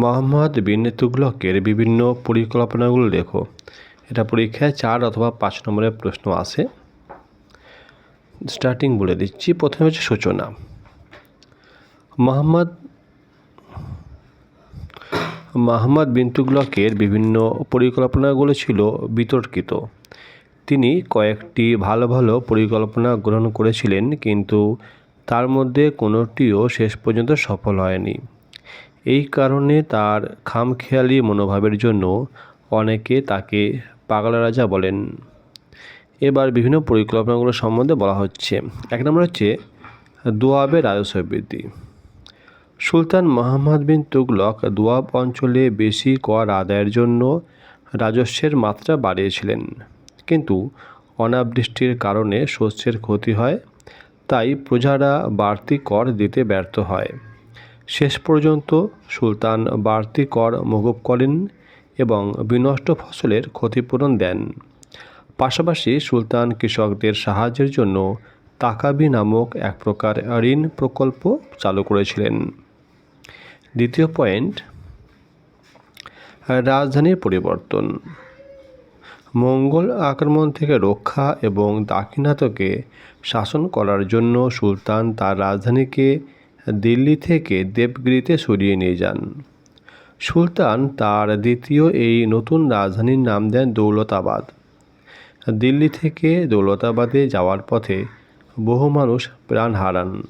মোহাম্মদ বিন তুগলকের বিভিন্ন পরিকল্পনাগুলো লেখো এটা পরীক্ষায় চার অথবা পাঁচ নম্বরের প্রশ্ন আসে স্টার্টিং বলে দিচ্ছি, প্রথমে হচ্ছে সূচনা। মোহাম্মদ মোহাম্মদ বিন তুগলকের বিভিন্ন পরিকল্পনাগুলো ছিল বিতর্কিত। তিনি কয়েকটি ভালো ভালো পরিকল্পনা গ্রহণ করেছিলেন, কিন্তু তার মধ্যে কোনোটিও শেষ পর্যন্ত সফল হয়নি। এই কারণে তার খামখেয়ালি মনোভাবের জন্য অনেকে তাকে পাগলা রাজা বলেন। এবার বিভিন্ন পরিকল্পনাগুলো সম্বন্ধে বলা হচ্ছে। এক নম্বর হচ্ছে, দোয়াবে রাজস্ব বৃদ্ধি। সুলতান মোহাম্মদ বিন তুগলক দোয়াব অঞ্চলে বেশি কর আদায়ের জন্য রাজস্বের মাত্রা বাড়িয়েছিলেন। কিন্তু অনাবৃষ্টির কারণে শস্যের ক্ষতি হয়, তাই প্রজারা বাড়তি কর দিতে ব্যর্থ হয়। শেষ পর্যন্ত সুলতান বাড়তি কর মকুব করেন এবং বিনষ্ট ফসলের ক্ষতিপূরণ দেন। পাশাপাশি সুলতান কৃষকদের সাহায্যের জন্য তাকাবি নামক এক প্রকার ঋণ প্রকল্প চালু করেছিলেন। দ্বিতীয় পয়েন্ট, রাজধানীর পরিবর্তন। মঙ্গল আক্রমণ থেকে রক্ষা এবং দাক্ষিণাত্যকে শাসন করার জন্য সুলতান তার রাজধানীকে দিল্লি থেকে দেবগিরিতে সরিয়ে নিয়ে যান। সুলতান তার দ্বিতীয় এই নতুন রাজধানীর নাম দেন দৌলতাবাদ। দিল্লি থেকে দৌলতাবাদে যাওয়ার পথে বহু মানুষ প্রাণ হারান।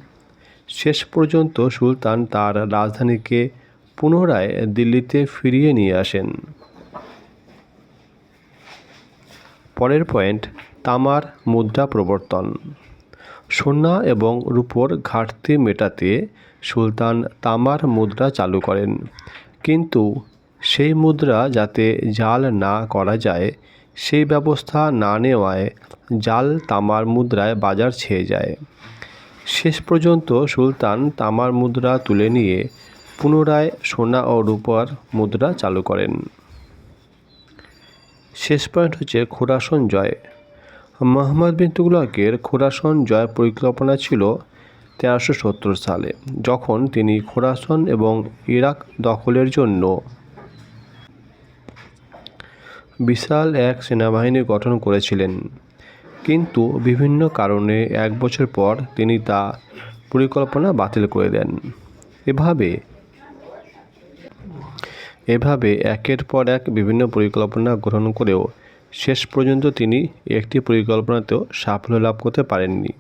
শেষ পর্যন্ত সুলতান তার রাজধানীকে পুনরায় দিল্লিতে ফিরিয়ে নিয়ে আসেন। পরের পয়েন্ট তামার মুদ্রা প্রবর্তন। সোনা এবং রূপোর ঘাটতি মেটাতে সুলতান তামার মুদ্রা চালু করেন। কিন্তু সেই মুদ্রা যাতে জাল না করা যায়, সেই ব্যবস্থা না নেওয়ায় জাল তামার মুদ্রায় বাজার ছেয়ে যায়। শেষ পর্যন্ত সুলতান তামার মুদ্রা তুলে নিয়ে পুনরায় সোনা ও রূপার মুদ্রা চালু করেন। শেষ পয়েন্ট হচ্ছে খোরাসন জয়। মোহাম্মদ বিন তুগলকের খোরাসন জয় পরিকল্পনা ছিল তেরোশো সত্তর সালে, যখন তিনি খোরাসন এবং ইরাক দখলের জন্য বিশাল এক সেনাবাহিনী গঠন করেছিলেন। কিন্তু বিভিন্ন কারণে এক বছর পর তিনি তা পরিকল্পনা বাতিল করে দেন। এভাবে এভাবে একের পর এক বিভিন্ন পরিকল্পনা গ্রহণ করেও শেষ পর্যন্ত তিনি একটি পরিকল্পনাতেও সাফল্য লাভ করতে পারেননি।